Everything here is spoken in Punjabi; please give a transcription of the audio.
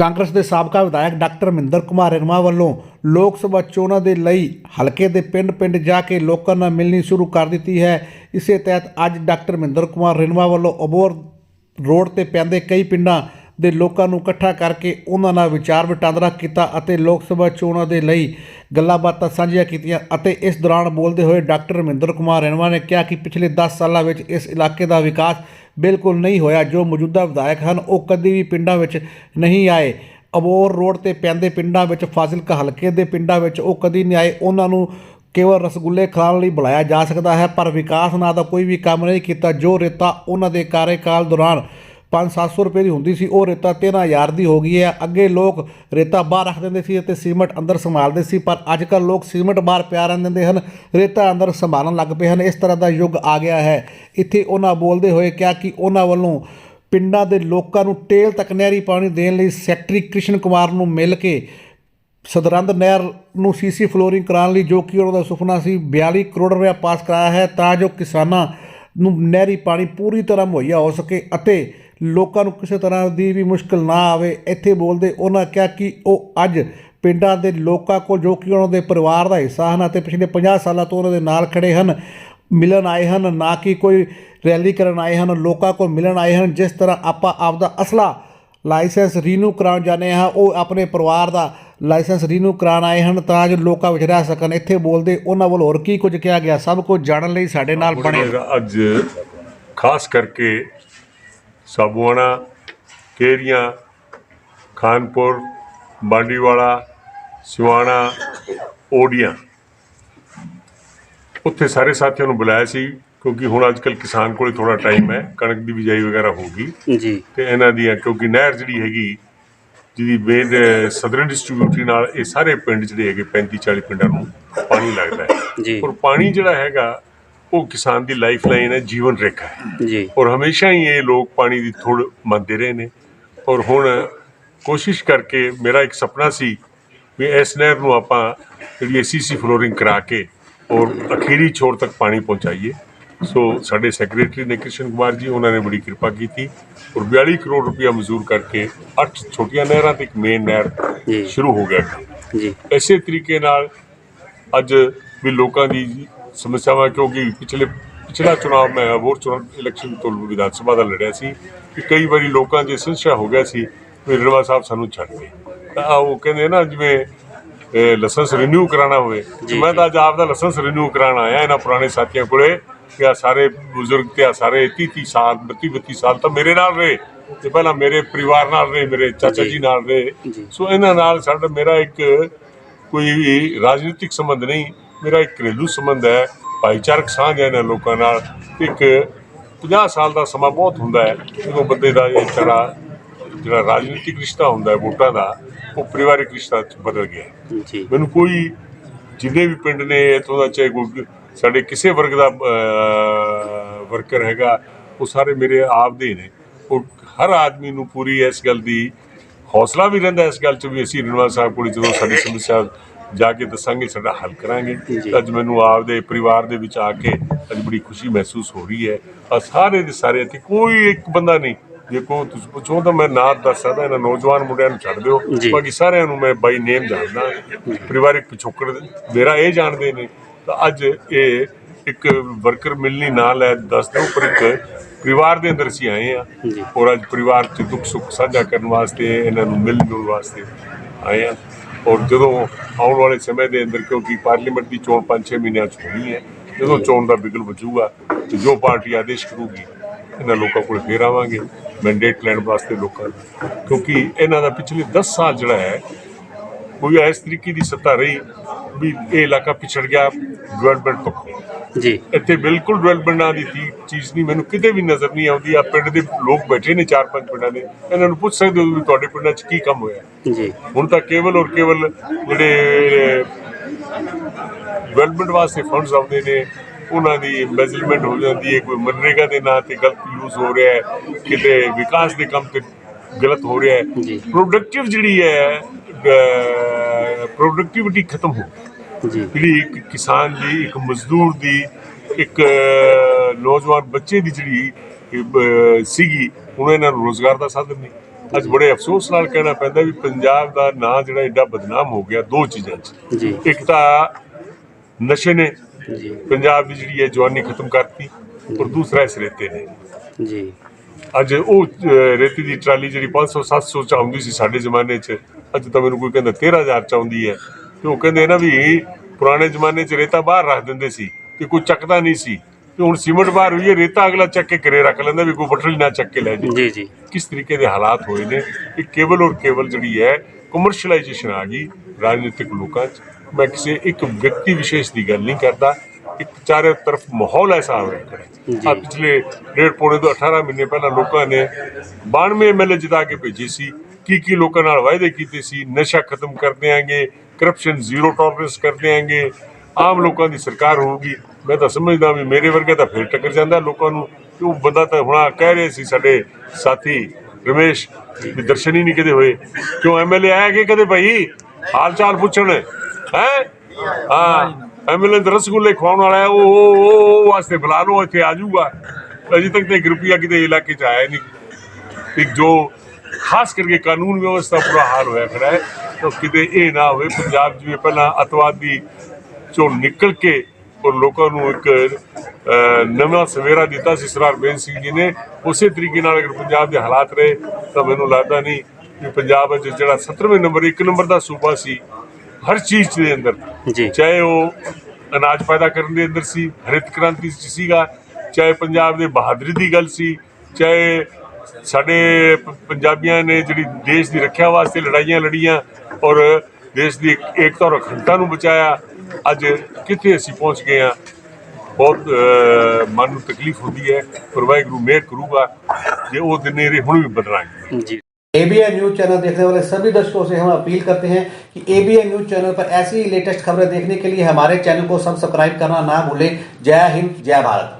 ਕਾਂਗਰਸ ਦੇ ਸਾਬਕਾ ਵਿਧਾਇਕ ਡਾਕਟਰ ਮਹਿੰਦਰ ਕੁਮਾਰ ਰਣਵਾ ਵੱਲੋਂ ਲੋਕ ਸਭਾ ਚੋਣਾਂ ਦੇ ਲਈ ਹਲਕੇ ਦੇ ਪਿੰਡ-ਪਿੰਡ ਜਾ ਕੇ ਲੋਕਾਂ ਨਾਲ ਮਿਲਣੀ ਸ਼ੁਰੂ ਕਰ ਦਿੱਤੀ ਹੈ। ਇਸੇ ਤਹਿਤ ਅੱਜ ਡਾਕਟਰ ਮਹਿੰਦਰ ਕੁਮਾਰ ਰਣਵਾ ਵੱਲੋਂ ਅਬੋਰ ਰੋਡ ਤੇ ਪੈਂਦੇ ਕਈ ਪਿੰਡਾਂ ਦੇ ਲੋਕਾਂ ਨੂੰ ਇਕੱਠਾ ਕਰਕੇ ਉਹਨਾਂ ਨਾਲ ਵਿਚਾਰ ਵਟਾਂਦਰਾ ਕੀਤਾ ਅਤੇ ਲੋਕ ਸਭਾ ਚੋਣਾਂ ਦੇ ਲਈ ਗੱਲਾਂ ਬਾਤਾਂ ਸਾਂਝੀਆਂ ਕੀਤੀਆਂ ਅਤੇ ਇਸ ਦੌਰਾਨ ਬੋਲਦੇ ਹੋਏ ਡਾਕਟਰ ਮਹਿੰਦਰ ਕੁਮਾਰ ਰਣਵਾ ਨੇ ਕਿਹਾ ਕਿ ਪਿਛਲੇ 10 ਸਾਲਾਂ ਵਿੱਚ ਇਸ ਇਲਾਕੇ ਦਾ ਵਿਕਾਸ ਬਿਲਕੁਲ ਨਹੀਂ ਹੋਇਆ। ਜੋ ਮੌਜੂਦਾ ਵਿਧਾਇਕ ਹਨ, ਉਹ ਕਦੀ ਵੀ ਪਿੰਡਾਂ ਵਿੱਚ ਨਹੀਂ ਆਏ। ਅਬੋਰ ਰੋਡ ਤੇ ਪੈਂਦੇ ਪਿੰਡਾਂ ਵਿੱਚ ਫਾਜ਼ਿਲਕਾ ਹਲਕੇ ਦੇ ਪਿੰਡਾਂ ਵਿੱਚ ਉਹ ਕਦੀ ਨਹੀਂ ਆਏ। ਉਹਨਾਂ ਨੂੰ ਕੇਵਲ ਰਸਗੁੱਲੇ ਖਾਣ ਲਈ ਬੁਲਾਇਆ ਜਾ ਸਕਦਾ ਹੈ, ਪਰ ਵਿਕਾਸ ਨਾਂ ਦਾ ਕੋਈ ਵੀ ਕੰਮ ਨਹੀਂ ਕੀਤਾ। ਜੋ ਰੇਤਾ ਉਹਨਾਂ ਦੇ ਕਾਰਜਕਾਲ ਦੌਰਾਨ 5-700 ਰੁਪਏ ਦੀ ਹੁੰਦੀ ਸੀ, ਉਹ ਰੇਤਾ 13000 ਦੀ ਹੋ ਗਈ ਹੈ। ਅੱਗੇ ਲੋਕ ਰੇਤਾ ਬਾਹਰ ਰੱਖ ਦਿੰਦੇ ਸੀ ਅਤੇ ਸੀਮਟ ਅੰਦਰ ਸੰਭਾਲਦੇ ਸੀ, ਪਰ ਅੱਜ ਕੱਲ੍ਹ ਲੋਕ ਸੀਮਟ ਬਾਹਰ ਪਿਆ ਰਹਿਣ ਦਿੰਦੇ ਹਨ, ਰੇਤਾ ਅੰਦਰ ਸੰਭਾਲਣ ਲੱਗ ਪਏ ਹਨ। ਇਸ ਤਰ੍ਹਾਂ ਦਾ ਯੁੱਗ ਆ ਗਿਆ ਹੈ। ਇੱਥੇ ਉਹਨਾਂ ਬੋਲਦੇ ਹੋਏ ਕਿਹਾ ਕਿ ਉਹਨਾਂ ਵੱਲੋਂ ਪਿੰਡਾਂ ਦੇ ਲੋਕਾਂ ਨੂੰ ਟੇਲ ਤੱਕ ਨਹਿਰੀ ਪਾਣੀ ਦੇਣ ਲਈ ਸੈਕਟਰੀ ਕ੍ਰਿਸ਼ਨ ਕੁਮਾਰ ਨੂੰ ਮਿਲ ਕੇ ਸਦਰੰਦ ਨਹਿਰ ਨੂੰ ਸੀਸੀ ਫਲੋਰਿੰਗ ਕਰਾਉਣ ਲਈ ਜੋ ਕਿ ਉਹਨਾਂ ਦਾ ਸੁਪਨਾ ਸੀ 42 ਕਰੋੜ ਰੁਪਏ ਪਾਸ ਕਰਾਇਆ ਹੈ ਤਾਂ ਜੋ ਕਿਸਾਨਾਂ ਨੂੰ ਨਹਿਰੀ ਪਾਣੀ ਪੂਰੀ ਤਰ੍ਹਾਂ ਮੁਹੱਈਆ ਹੋ ਸਕੇ ਅਤੇ ਲੋਕਾਂ ਨੂੰ ਕਿਸੇ ਤਰ੍ਹਾਂ ਦੀ ਵੀ ਮੁਸ਼ਕਲ ਨਾ ਆਵੇ ਇੱਥੇ ਬੋਲਦੇ ਉਹਨਾਂ ਕਿਹਾ ਕਿ ਉਹ ਅੱਜ ਪਿੰਡਾਂ ਦੇ ਲੋਕਾਂ ਕੋਲ ਜੋ ਕਿ ਉਹਨਾਂ ਦੇ ਪਰਿਵਾਰ ਦਾ ਹਿੱਸਾ ਹਨ ਅਤੇ ਪਿਛਲੇ 50 ਸਾਲਾਂ ਤੋਂ ਉਹਨਾਂ ਦੇ ਨਾਲ ਖੜੇ ਹਨ ਮਿਲਣ ਆਏ ਹਨ ਨਾ ਕਿ ਕੋਈ ਰੈਲੀ ਕਰਨ ਆਏ ਹਨ ਲੋਕਾਂ ਕੋਲ ਮਿਲਣ ਆਏ ਹਨ ਜਿਸ ਤਰ੍ਹਾਂ ਆਪਾਂ ਆਪਦਾ ਅਸਲਾ ਲਾਇਸੈਂਸ ਰੀਨਿਊ ਕਰਾਉਣ ਜਾਂਦੇ ਹਾਂ ਉਹ ਆਪਣੇ ਪਰਿਵਾਰ ਦਾ ਲਾਇਸੈਂਸ ਰੀਨਿਊ ਕਰਾਉਣ ਆਏ ਹਨ ਤਾਂ ਜੋ ਲੋਕਾਂ ਵਿੱਚ ਰਹਿ ਸਕਣ। ਇੱਥੇ ਬੋਲਦੇ ਉਹਨਾਂ ਵੱਲ ਹੋਰ ਕੀ ਕੁਝ ਕਿਹਾ ਗਿਆ? ਸਭ ਕੁਝ ਜਾਣਨ ਲਈ ਸਾਡੇ ਨਾਲ ਬਣੇ। ਅੱਜ ਖਾਸ ਕਰਕੇ ਸਾਬੂਆਣਾ ਕੇਰੀਆਂ ਖਾਨਪੁਰ ਬਾਂਡੀਵਾਲਾ ਸਿਵਾਣਾ ਓਡੀਆਂ। ਉੱਥੇ ਸਾਰੇ ਸਾਥੀਆਂ ਨੂੰ ਬੁਲਾਇਆ ਸੀ ਕਿਉਂਕਿ ਹੁਣ ਅੱਜ ਕੱਲ ਕਿਸਾਨ ਕੋਲੇ ਥੋੜਾ ਟਾਈਮ ਹੈ ਕਣਕ ਦੀ ਬਿਜਾਈ ਵਗੈਰਾ ਹੋ ਗਈ। ਜੀ। ਤੇ ਇਹਨਾਂ ਦੀਆਂ ਕਿਉਂਕਿ ਨਹਿਰ ਜਿਹੜੀ ਹੈਗੀ ਜਿਹਦੀ ਮੇਨ ਸਦਰਨ ਡਿਸਟ੍ਰੀਬਿਊਟਰੀ ਨਾਲ ਇਹ ਸਾਰੇ ਪਿੰਡ ਜਿਹੜੇ ਹੈਗੇ 35 40 ਪਿੰਡਾਂ ਨੂੰ ਪਾਣੀ ਲੱਗਦਾ ਹੈ। ਜੀ। ਔਰ ਪਾਣੀ ਜਿਹੜਾ ਹੈਗਾ ਉਹ ਕਿਸਾਨ ਦੀ ਲਾਈਫ ਲਾਈਨ ਹੈ ਜੀਵਨ ਰੇਖਾ ਹੈ। ਜੀ। ਔਰ ਹਮੇਸ਼ਾ ਹੀ ਇਹ ਲੋਕ ਪਾਣੀ ਦੀ ਥੋੜ ਮੰਨਦੇ ਰਹੇ ਨੇ। ਔਰ ਹੁਣ ਕੋਸ਼ਿਸ਼ ਕਰਕੇ ਮੇਰਾ ਇੱਕ ਸੁਪਨਾ ਸੀ ਵੀ ਇਸ ਨਹਿਰ ਨੂੰ ਆਪਾਂ ਜਿਹੜੀ ਏਸੀਸੀ ਫਲੋਰਿੰਗ ਕਰਾ ਕੇ ਔਰ ਅਖੀਰੀ ਛੋਰ ਤੱਕ ਪਾਣੀ ਪਹੁੰਚਾਈਏ। ਸੋ ਸਾਡੇ ਸੈਕਟਰੀ ਨੇ ਕ੍ਰਿਸ਼ਨ ਕੁਮਾਰ ਜੀ ਉਹਨਾਂ ਨੇ ਬੜੀ ਕਿਰਪਾ ਕੀਤੀ। ਔਰ 42 ਕਰੋੜ ਰੁਪਇਆ ਮਨਜ਼ੂਰ ਕਰਕੇ 8 ਛੋਟੀਆਂ ਨਹਿਰਾਂ ਤੇ ਇੱਕ ਮੇਨ ਨਹਿਰ ਜੀ। ਸ਼ੁਰੂ ਹੋ ਗਿਆ। ਜੀ। ਇਸੇ ਤਰੀਕੇ ਨਾਲ ਅੱਜ ਵੀ ਲੋਕਾਂ ਦੀ ਸਮੱਸਿਆਵਾਂ ਕਿਉਂਕਿ ਪਿਛਲੇ ਪਿਛਲਾ ਚੁਣਾਵ ਮੈਂ ਅਬੋਰ ਚੁਣਾਵ ਇਲੈਕਸ਼ਨ ਤੋਂ ਵਿਧਾਨ ਸਭਾ ਦਾ ਲੜਿਆ ਸੀ ਕਿ ਕਈ ਵਾਰੀ ਲੋਕਾਂ ਦੇ ਸੰਸ਼ਾ ਹੋ ਗਿਆ ਸੀ ਵੀ ਰਣਵਾ ਸਾਹਿਬ ਸਾਨੂੰ ਛੱਡ ਗਏ ਤਾਂ ਉਹ ਕਹਿੰਦੇ ਨਾ ਜਿਵੇਂ ਇਹ ਲਾਇਸੈਂਸ ਰਿਨਿਊ ਕਰਾਉਣਾ ਹੋਵੇ ਮੈਂ ਤਾਂ ਅੱਜ ਆਪ ਦਾ ਲਾਇਸੈਂਸ ਰਿਨਿਊ ਕਰਾਉਣ ਆਇਆ ਇਹਨਾਂ ਪੁਰਾਣੇ ਸਾਥੀਆਂ ਕੋਲੇ ਕਿ ਆ ਸਾਰੇ ਬਜ਼ੁਰਗ ਤੇ ਆ ਸਾਰੇ 30 30 ਸਾਲ 32 32 ਸਾਲ ਤਾਂ ਮੇਰੇ ਨਾਲ ਰਹੇ ਤੇ ਪਹਿਲਾਂ ਮੇਰੇ ਪਰਿਵਾਰ ਨਾਲ ਰਹੇ ਮੇਰੇ ਚਾਚਾ ਜੀ। ਨਾਲ ਰਹੇ। ਸੋ ਇਹਨਾਂ ਨਾਲ ਸਾਡਾ ਮੇਰਾ ਇੱਕ ਕੋਈ ਰਾਜਨੀਤਿਕ ਸੰਬੰਧ ਨਹੀਂ ਮੇਰਾ ਇੱਕ ਘਰੇਲੂ ਸੰਬੰਧ ਹੈ ਭਾਈਚਾਰਕ ਸਾਂਝ ਹੈ ਇਹਨਾਂ ਲੋਕਾਂ ਨਾਲ। ਇੱਕ 50 ਸਾਲ ਦਾ ਸਮਾਂ ਬਹੁਤ ਹੁੰਦਾ ਹੈ ਜਦੋਂ ਬੰਦੇ ਦਾ ਇਹ ਤਰ੍ਹਾਂ ਜਿਹੜਾ ਰਾਜਨੀਤਿਕ ਰਿਸ਼ਤਾ ਹੁੰਦਾ ਹੈ ਵੋਟਾਂ ਦਾ ਉਹ ਪਰਿਵਾਰਿਕ ਰਿਸ਼ਤਾ ਚ ਬਦਲ ਗਿਆ। ਜੀ। ਮੈਨੂੰ ਕੋਈ ਜਿੰਨੇ ਵੀ ਪਿੰਡ ਨੇ ਇੱਥੋਂ ਦਾ ਚਾਹੇ ਕੋਈ ਸਾਡੇ ਕਿਸੇ ਵਰਗ ਦਾ ਵਰਕਰ ਹੈਗਾ ਉਹ ਸਾਰੇ ਮੇਰੇ ਆਪ ਦੇ ਨੇ। ਉਹ ਹਰ ਆਦਮੀ ਨੂੰ ਪੂਰੀ ਇਸ ਗੱਲ ਦੀ ਹੌਸਲਾ ਵੀ ਰਹਿੰਦਾ ਇਸ ਗੱਲ 'ਚ ਵੀ ਅਸੀਂ ਰਣਵਾ ਸਾਹਿਬ ਕੋਲ ਜਦੋਂ ਸਾਡੀ ਸਮੱਸਿਆ ਜਾ ਕੇ ਦੱਸਾਂਗੇ ਸਾਡਾ ਹੱਲ ਕਰਾਂਗੇ। ਅੱਜ ਮੈਨੂੰ ਆਪਦੇ ਪਰਿਵਾਰ ਦੇ ਵਿੱਚ ਆ ਕੇ ਅੱਜ ਬੜੀ ਖੁਸ਼ੀ ਮਹਿਸੂਸ ਹੋ ਰਹੀ ਹੈ। ਆ ਸਾਰੇ ਦੇ ਸਾਰੇ ਇੱਥੇ ਕੋਈ ਇੱਕ ਬੰਦਾ ਨਹੀਂ। ਜੇ ਕੋ ਤੁਸੀਂ ਪੁੱਛੋ ਤਾਂ ਮੈਂ ਨਾਂ ਦੱਸ ਸਕਦਾ ਇਹਨਾਂ ਨੌਜਵਾਨ ਮੁੰਡਿਆਂ ਨੂੰ ਛੱਡ ਦਿਓ। ਬਾਕੀ ਸਾਰਿਆਂ ਨੂੰ ਮੈਂ ਬਾਈ ਨੇਮ ਜਾਣਦਾ। ਪਰਿਵਾਰਿਕ ਪਿਛੋਕੜ ਮੇਰਾ ਇਹ ਜਾਣਦੇ ਨੇ। ਤਾਂ ਅੱਜ ਇਹ ਇੱਕ ਵਰਕਰ ਮਿਲਣੀ ਨਾ ਲੈ ਦੱਸ ਦਿਓ ਪਰ ਇੱਕ ਪਰਿਵਾਰ ਦੇ ਅੰਦਰ ਅਸੀਂ ਆਏ ਆ। ਔਰ ਅੱਜ ਪਰਿਵਾਰ 'ਚ ਦੁੱਖ ਸੁੱਖ ਸਾਂਝਾ ਕਰਨ ਵਾਸਤੇ ਇਹਨਾਂ ਨੂੰ ਮਿਲਣ ਵਾਸਤੇ ਆਏ ਆ। ਔਰ ਜਦੋਂ ਆਉਣ ਵਾਲੇ ਸਮੇਂ ਦੇ ਅੰਦਰ ਕਿਉਂਕਿ ਪਾਰਲੀਮੈਂਟ ਦੀ ਚੋਣ 5-6 ਮਹੀਨਿਆਂ 'ਚ ਹੋਣੀ ਹੈ ਜਦੋਂ ਚੋਣ ਦਾ ਬਿਗਲ ਬਚੂਗਾ ਤੇ ਜੋ ਪਾਰਟੀ ਆਦੇਸ਼ ਕਰੂਗੀ ਇਹਨਾਂ ਲੋਕਾਂ ਕੋਲ ਫੇਰ ਆਵਾਂਗੇ ਮੈਂਡੇਟ ਲੈਣ ਵਾਸਤੇ ਲੋਕਾਂ ਕਿਉਂਕਿ ਇਹਨਾਂ ਦਾ ਪਿਛਲੇ 10 ਸਾਲ ਜਿਹੜਾ ਹੈ ਕੋਈ ਇਸ ਤਰੀਕੇ ਦੀ ਸੱਤਾ ਰਹੀ ਵੀ ਇਹ ਇਲਾਕਾ ਪਿਛੜ ਗਿਆ ਡਿਵੈਲਪਮੈਂਟ ਪੱਖੋਂ ਜੀ। ਇੱਥੇ ਬਿਲਕੁਲ ਡਿਵੈਲਪਮੈਂਟ ਨਾਂ ਦੀ ਚੀਜ਼ ਨਹੀਂ ਮੈਨੂੰ ਕਿਤੇ ਵੀ ਨਜ਼ਰ ਨਹੀਂ ਆਉਂਦੀ। ਆ ਪਿੰਡ ਦੇ ਲੋਕ ਬੈਠੇ ਨੇ ਚਾਰ ਪੰਜ ਪਿੰਡਾਂ ਦੇ। ਇਹਨਾਂ ਨੂੰ ਪੁੱਛ ਸਕਦੇ ਹੋ ਵੀ ਤੁਹਾਡੇ ਪਿੰਡਾਂ 'ਚ ਕੀ ਕੰਮ ਹੋਇਆ। ਜੀ। ਹੁਣ ਤਾਂ ਕੇਵਲ ਔਰ ਕੇਵਲ ਜਿਹੜੇ ਡਿਵੈਲਪਮੈਂਟ ਵਾਸਤੇ ਫੰਡਸ ਆਉਂਦੇ ਨੇ ਉਹਨਾਂ ਦੀ ਇੰਬੈਜ਼ਲਮੈਂਟ ਹੋ ਜਾਂਦੀ ਹੈ ਕੋਈ ਮਨਰੇਗਾ ਦੇ ਨਾਂ ਤੇ ਗਲਤ ਯੂਜ਼ ਹੋ ਰਿਹਾ ਹੈ ਕਿਤੇ ਵਿਕਾਸ ਦੇ ਕੰਮ ਤੇ ਗਲਤ ਹੋ ਰਿਹਾ ਹੈ। ਪ੍ਰੋਡਕਟਿਵ ਜਿਹੜੀ ਹੈ ਪ੍ਰੋਡਕਟਿਵਿਟੀ ਖਤਮ ਹੋ ਗਈ। ਜੀ। ਜਿਹੜੀ ਇੱਕ ਕਿਸਾਨ ਦੀ ਇੱਕ ਮਜ਼ਦੂਰ ਦੀ ਇੱਕ ਨੌਜਵਾਨ ਬੱਚੇ ਦੀ ਜਿਹੜੀ ਸੀਗੀ ਹੁਣ ਇਹਨਾਂ ਨੂੰ ਰੋਜ਼ਗਾਰ ਦਾ ਸਾਧਨ ਨਹੀਂ। ਅੱਜ ਬੜੇ ਅਫਸੋਸ ਨਾਲ ਕਹਿਣਾ ਪੈਂਦਾ ਵੀ ਪੰਜਾਬ ਦਾ ਨਾਂ ਜਿਹੜਾ ਐਡਾ ਬਦਨਾਮ ਹੋ ਗਿਆ ਦੋ ਚੀਜ਼ਾਂ 'ਚ। ਇੱਕ ਤਾਂ ਨਸ਼ੇ ਨੇ ਪੰਜਾਬ ਦੀ ਜਿਹੜੀ ਹੈ ਜਵਾਨੀ ਖਤਮ ਕਰਤੀ ਔਰ ਦੂਸਰਾ ਇਸ ਰੇਤੇ ਨੇ। ਜੀ। ਅੱਜ ਉਹ ਰੇਤੀ ਦੀ ਟਰਾਲੀ ਜਿਹੜੀ 500 700 ਚ ਆਉਂਦੀ ਸੀ ਸਾਡੇ ਜ਼ਮਾਨੇ 'ਚ ਅੱਜ ਤਾਂ ਮੈਨੂੰ ਕੋਈ ਕਹਿੰਦਾ 13000 ਚ ਆਉਂਦੀ ਹੈ। ਤੇ ਉਹ ਕਹਿੰਦੇ ਨਾ ਵੀ ਪੁਰਾਣੇ ਜ਼ਮਾਨੇ 'ਚ ਰੇਤਾ ਬਾਹਰ ਰੱਖ ਦਿੰਦੇ ਸੀ ਤੇ ਕੋਈ ਚੱਕਦਾ ਨਹੀਂ ਸੀ। ਤੇ ਹੁਣ ਸੀਮੈਂਟ ਬਾਹਰ ਹੋਈ ਹੈ ਰੇਤਾ ਅਗਲਾ ਚੱਕ ਕੇ ਘਰੇ ਰੱਖ ਲੈਂਦਾ ਵੀ ਕੋਈ ਬਟਲੀ ਨਾ ਚੱਕ ਕੇ ਲੈ ਜਾਏ ਜੀ ਜੀ। ਕਿਸ ਤਰੀਕੇ ਦੇ ਹਾਲਾਤ ਹੋਏ ਨੇ? ਕਿ ਕੇਵਲ ਔਰ ਕੇਵਲ ਜਿਹੜੀ ਹੈ ਕਮਰਸ਼ੀਅਲਾਈਜੇਸ਼ਨ ਆ ਗਈ ਰਾਜਨੀਤਿਕ ਲੋਕਾਂ 'ਚ। ਮੈਂ ਕਿਸੇ ਇੱਕ ਵਿਅਕਤੀ ਵਿਸ਼ੇਸ਼ ਦੀ ਗੱਲ ਨਹੀਂ ਕਰਦਾ। ਇੱਕ ਚਾਰੇ ਤਰਫ ਮਾਹੌਲ ਐਸਾ ਹੋ ਰਿਹਾ ਹੈ। ਜੀ। ਆ ਪਿਛਲੇ ਡੇਢ ਪੌਣੇ ਤੋਂ 18 ਮਹੀਨੇ ਪਹਿਲਾਂ ਲੋਕਾਂ ਨੇ 92 ਐਮਐਲਏ ਜਿਤਾ ਕੇ ਭੇਜੇ ਸੀ। ਕੀ ਕੀ ਲੋਕਾਂ ਨਾਲ ਵਾਅਦੇ ਕੀਤੇ ਸੀ, ਨਸ਼ਾ ਖਤਮ ਕਰ ਦਿਆਂਗੇ ਕਰਪਸ਼ਨ ਜ਼ੀਰੋ ਟੋਲਰੈਂਸ ਕਰ ਦਿਆਂਗੇ, ਆਮ ਲੋਕਾਂ ਦੀ ਸਰਕਾਰ ਹੋਊਗੀ। ਮੈਂ ਤਾਂ ਸਮਝਦਾ ਵੀ ਮੇਰੇ ਵਰਗੇ ਤਾਂ ਫਿਰ ਟੱਕਰ ਜਾਂਦਾ ਲੋਕਾਂ ਨੂੰ ਉਹ ਬੰਦਾ ਤਾਂ ਹੁਣ ਕਹਿ ਰਹੇ ਸੀ ਸਾਡੇ ਸਾਥੀ ਰਮੇਸ਼ ਵੀ ਦਰਸ਼ਨ ਹੀ ਨਹੀਂ ਕਦੇ ਹੋਏ। ਕਿਉਂ ਐਮਐਲਏ ਆਇਆ ਕਿ ਕਦੇ ਭਾਈ? ਹਾਲ ਚਾਲ ਪੁੱਛਣ। ਹੈ? ਹਾਂ ਐਮਐਲਏ ਦੇ ਰਸਗੁੱਲੇ ਖਵਾਉਣ ਵਾਲਾ ਉਹ, ਉਹ- ਵਾਸਤੇ ਬੁਲਾ ਲਓ, ਇੱਥੇ ਆ ਜਾਊਗਾ। ਅਜੇ ਤੱਕ ਤੇ ਇੱਕ ਕਿਤੇ ਇਲਾਕੇ ਚ ਆਇਆ ਨਹੀਂ। ਇੱਕ ਜੋ ਖਾਸ ਕਰਕੇ ਕਾਨੂੰਨ ਵਿਵਸਥਾ ਪੂਰਾ ਹਾਲ ਹੋਇਆ ਖੜਾ ਹੈ ਤਾਂ ਕਿਤੇ ਇਹ ਨਾ ਹੋਵੇ ਪੰਜਾਬ ਜਿਵੇਂ ਪਹਿਲਾਂ ਅਤਵਾਦੀ ਚੋਂ ਨਿਕਲ ਕੇ ਔਰ ਲੋਕਾਂ ਨੂੰ ਇੱਕ ਨਵਾਂ ਸਵੇਰਾ ਦਿੱਤਾ ਸੀ ਸਰਦਾਰ ਬੇਅੰਤ ਸਿੰਘ ਜੀ ਨੇ। ਉਸੇ ਤਰੀਕੇ ਨਾਲ ਅਗਰ ਪੰਜਾਬ ਦੇ ਹਾਲਾਤ ਰਹੇ ਤਾਂ ਮੈਨੂੰ ਲੱਗਦਾ ਨਹੀਂ ਕਿ ਪੰਜਾਬ ਅੱਜ ਜਿਹੜਾ 17ਵੇਂ ਨੰਬਰ ਇੱਕ ਨੰਬਰ ਦਾ ਸੂਬਾ ਸੀ ਹਰ ਚੀਜ਼ ਦੇ ਅੰਦਰ ਜੀ। ਚਾਹੇ ਉਹ ਅਨਾਜ ਪੈਦਾ ਕਰਨ ਦੇ ਅੰਦਰ ਸੀ ਹਰਿਤ ਕ੍ਰਾਂਤੀ ਸੀਗਾ ਚਾਹੇ ਪੰਜਾਬ ਦੇ ਬਹਾਦਰੀ ਦੀ ਗੱਲ ਸੀ ਚਾਹੇ ਸਾਡੇ ਪ- ਪੰਜਾਬੀਆਂ ਨੇ ਜਿਹੜੀ ਦੇਸ਼ ਦੀ ਰੱਖਿਆ ਵਾਸਤੇ ਲੜਾਈਆਂ ਲੜੀਆਂ ਔਰ ਦੇਸ਼ ਦੀ ਏਕ- ਏਕਤਾ ਔਰ ਅਖੰਡਤਾ ਨੂੰ ਬਚਾਇਆ ਅੱਜ ਕਿੱਥੇ ਅਸੀਂ ਪਹੁੰਚ ਗਏ ਆ ਬਹੁਤ ਅਹ, ਮਨ ਨੂੰ ਤਕਲੀਫ ਹੁੰਦੀ ਹੈ ਪਰ ਵਾਹਿਗੁਰੂ ਮਿਹਰ ਕਰੂਗਾ ਜੇ ਉਹ ਦਿਨ ਨੇਰੇ ਹੁਣ ਵੀ ਬਦਲਾਂਗੇ ਜੀ एबीएन न्यूज चैनल देखने वाले सभी दर्शकों से हम अपील करते हैं कि एबीएन न्यूज चैनल पर ऐसी ही लेटेस्ट खबरें देखने के लिए हमारे चैनल को सब्सक्राइब करना ना भूलें जय हिंद जय भारत